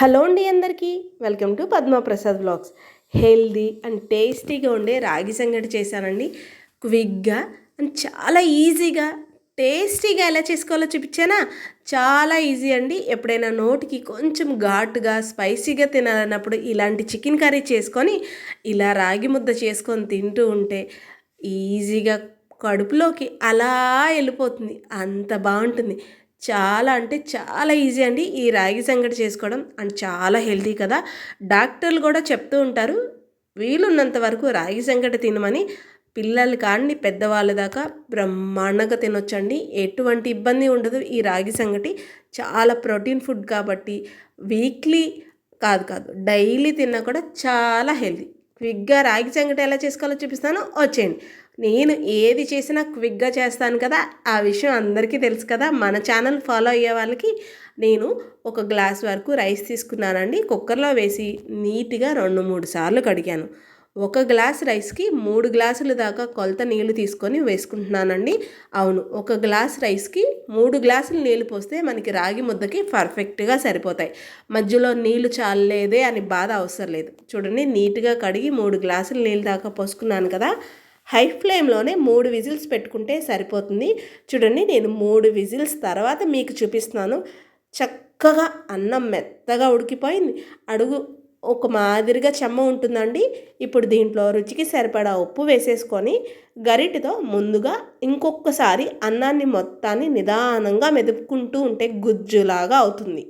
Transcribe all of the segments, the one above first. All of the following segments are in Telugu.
హలో అండి అందరికీ. Welcome to Padmaprasad blogs healthy and టేస్టీగా ఉండే రాగి సంగటి చేశానండి. క్విక్గా అండ్ చాలా ఈజీగా టేస్టీగా ఎలా చేసుకోవాలో చూపించానా? చాలా ఈజీ అండి. ఎప్పుడైనా నోటికి కొంచెం ఘాటుగా స్పైసీగా తినాలన్నప్పుడు ఇలాంటి చికెన్ కర్రీ చేసుకొని ఇలా రాగి ముద్ద చేసుకొని తింటూ ఉంటే ఈజీగా కడుపులోకి అలా వెళ్ళిపోతుంది. అంత బాగుంటుంది. చాలా అంటే చాలా ఈజీ అండి ఈ రాగి సంగటి చేసుకోవడం. అండ్ చాలా హెల్తీ కదా. డాక్టర్లు కూడా చెప్తూ ఉంటారు వీలున్నంత వరకు రాగి సంగటి తినమని. పిల్లలు కానీ పెద్దవాళ్ళ దాకా బ్రహ్మాండంగా తినొచ్చండి. ఎటువంటి ఇబ్బంది ఉండదు ఈ రాగి సంగటి. చాలా ప్రోటీన్ ఫుడ్ కాబట్టి వీక్లీ కాదు కాదు డైలీ తిన్నా కూడా చాలా హెల్తీ. క్విక్గా రాగి సంగటి ఎలా చేసుకోవాలో చూపిస్తాను. వచ్చేయండి. నేను ఏది చేసినా క్విక్గా చేస్తాను కదా ఆ విషయం అందరికీ తెలుసు కదా. మన ఛానల్ ఫాలో అయ్యే వాళ్ళకి నేను ఒక గ్లాస్ వరకు రైస్ తీసుకున్నానండి. కుక్కర్లో వేసి నీట్గా రెండు మూడు సార్లు కడిగాను. ఒక గ్లాస్ రైస్కి మూడు గ్లాసుల దాకా కొలత నీళ్ళు తీసుకొని వేసుకుంటున్నానండి. అవును ఒక గ్లాస్ రైస్కి మూడు గ్లాసులు నీళ్ళు పోస్తే మనకి రాగి ముద్దకి పర్ఫెక్ట్గా సరిపోతాయి. మధ్యలో నీళ్ళు చాలలేదే అని బాధ అవసరం లేదు. చూడండి నీట్గా కడిగి మూడు గ్లాసులు నీళ్ళు దాకా పోసుకున్నాను కదా. హై ఫ్లేమ్లోనే మూడు విజిల్స్ పెట్టుకుంటే సరిపోతుంది. చూడండి నేను మూడు విజిల్స్ తర్వాత మీకు చూపిస్తున్నాను. చక్కగా అన్నం మెత్తగా ఉడికిపోయింది. అడుగు ఒక మాదిరిగా చెమ్మ ఉంటుందండి. ఇప్పుడు దీంట్లో రుచికి సరిపడా ఉప్పు వేసేసుకొని గరిటతో ముందుగా ఇంకొకసారి అన్నాన్ని మొత్తాన్ని నిదానంగా మెదుపుకుంటూ ఉంటే గుజ్జులాగా అవుతుంది.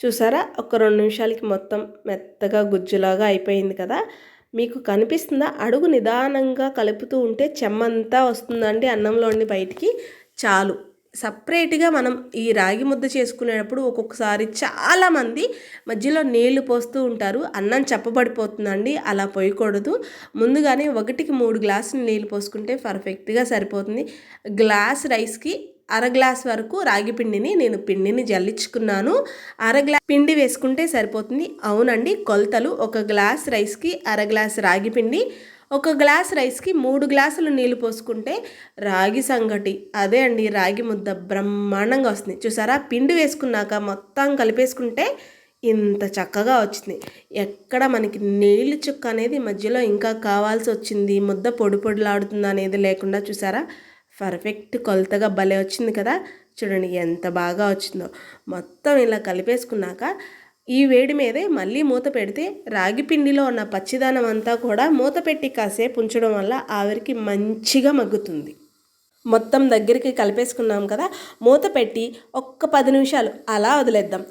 చూసారా? ఒక రెండు నిమిషాలకి మొత్తం మెత్తగా గుజ్జులాగా అయిపోయింది కదా? మీకు కనిపిస్తుందా? అడుగు నిదానంగా కలుపుతూ ఉంటే చెమ్మంతా వస్తుందండి అన్నంలోని బయటికి. చాలు. సపరేట్గా మనం ఈ రాగి ముద్ద చేసుకునేటప్పుడు ఒక్కొక్కసారి చాలామంది మధ్యలో నీళ్ళు పోస్తూ ఉంటారు. అన్నం చెప్పబడిపోతుందండి. అలా పోయకూడదు. ముందుగానే ఒకటికి మూడు గ్లాసులు నీళ్ళు పోసుకుంటే పర్ఫెక్ట్గా సరిపోతుంది. గ్లాస్ రైస్కి అర గ్లాస్ వరకు రాగి పిండిని నేను పిండిని జల్లించుకున్నాను. అర గ్లాస్ పిండి వేసుకుంటే సరిపోతుంది. అవునండి కొలతలు ఒక గ్లాస్ రైస్కి అర గ్లాస్ రాగి పిండి ఒక గ్లాస్ రైస్కి మూడు గ్లాసులు నీళ్ళు పోసుకుంటే రాగి సంగటి. అదే అండి రాగి ముద్ద బ్రహ్మాండంగా వస్తుంది. చూసారా? పిండి వేసుకున్నాక మొత్తం కలిపేసుకుంటే ఇంత చక్కగా వచ్చింది. ఎక్కడ మనకి నీళ్ళు చుక్క అనేది మధ్యలో ఇంకా కావాల్సి వచ్చింది. ముద్ద పొడి పొడిలాడుతుంది అనేది లేకుండా చూసారా? పర్ఫెక్ట్ కొలతగా భలే వచ్చింది కదా. చూడండి ఎంత బాగా వచ్చిందో. మొత్తం ఇలా కలిపేసుకున్నాక ఈ వేడి మీదే మళ్ళీ మూత పెడితే రాగి పిండిలో ఉన్న పచ్చిదానం అంతా కూడా మూత పెట్టి కాసేపు ఉంచడం వల్ల ఆవిరికి మంచిగా మగ్గుతుంది. మొత్తం దగ్గరికి కలిపేసుకున్నాం కదా. మూత పెట్టి ఒక్క పది నిమిషాలు అలా వదిలేద్దాం.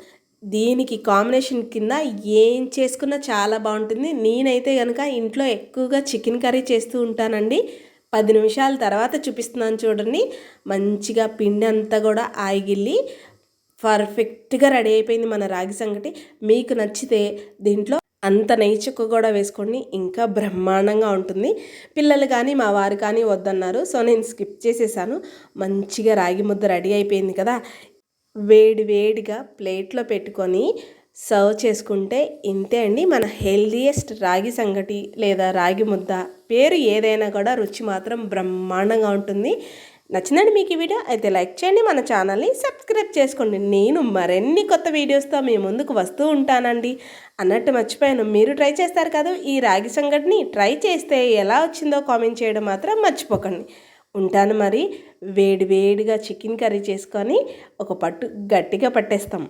దీనికి కాంబినేషన్ కింద ఏం చేసుకున్నా చాలా బాగుంటుంది. నేనైతే కనుక ఇంట్లో ఎక్కువగా చికెన్ కర్రీ చేస్తూ ఉంటానండి. పది నిమిషాల తర్వాత చూపిస్తున్నాను చూడండి. మంచిగా పిండి అంతా కూడా ఆగిల్లి పర్ఫెక్ట్గా రెడీ అయిపోయింది మన రాగి సంగటి. మీకు నచ్చితే దీంట్లో అంత నెయ్యి చుక్క కూడా వేసుకోండి. ఇంకా బ్రహ్మాండంగా ఉంటుంది. పిల్లలు కానీ మా వారు కానీ వద్దన్నారు. సో నేను స్కిప్ చేసేసాను. మంచిగా రాగి ముద్ద రెడీ అయిపోయింది కదా. వేడి వేడిగా ప్లేట్లో పెట్టుకొని సర్వ్ చేసుకుంటే ఇంతే అండి. మన హెల్దీయెస్ట్ రాగి సంగటి లేదా రాగి ముద్ద పేరు ఏదైనా కూడా రుచి మాత్రం బ్రహ్మాండంగా ఉంటుంది. నచ్చిందండి మీకు ఈ వీడియో అయితే లైక్ చేయండి. మన ఛానల్ని సబ్స్క్రైబ్ చేసుకోండి. నేను మరిన్ని కొత్త వీడియోస్తో మీ ముందుకు వస్తూ ఉంటానండి. అన్నట్టు మర్చిపోయాను. మీరు ట్రై చేస్తారు కదా ఈ రాగి సంగటిని ట్రై చేస్తే ఎలా వచ్చిందో కామెంట్ చేయడం మాత్రం మర్చిపోకండి. ఉంటాను మరి. వేడి వేడిగా చికెన్ కర్రీ చేసుకొని ఒక పట్టు గట్టిగా పట్టేస్తాం.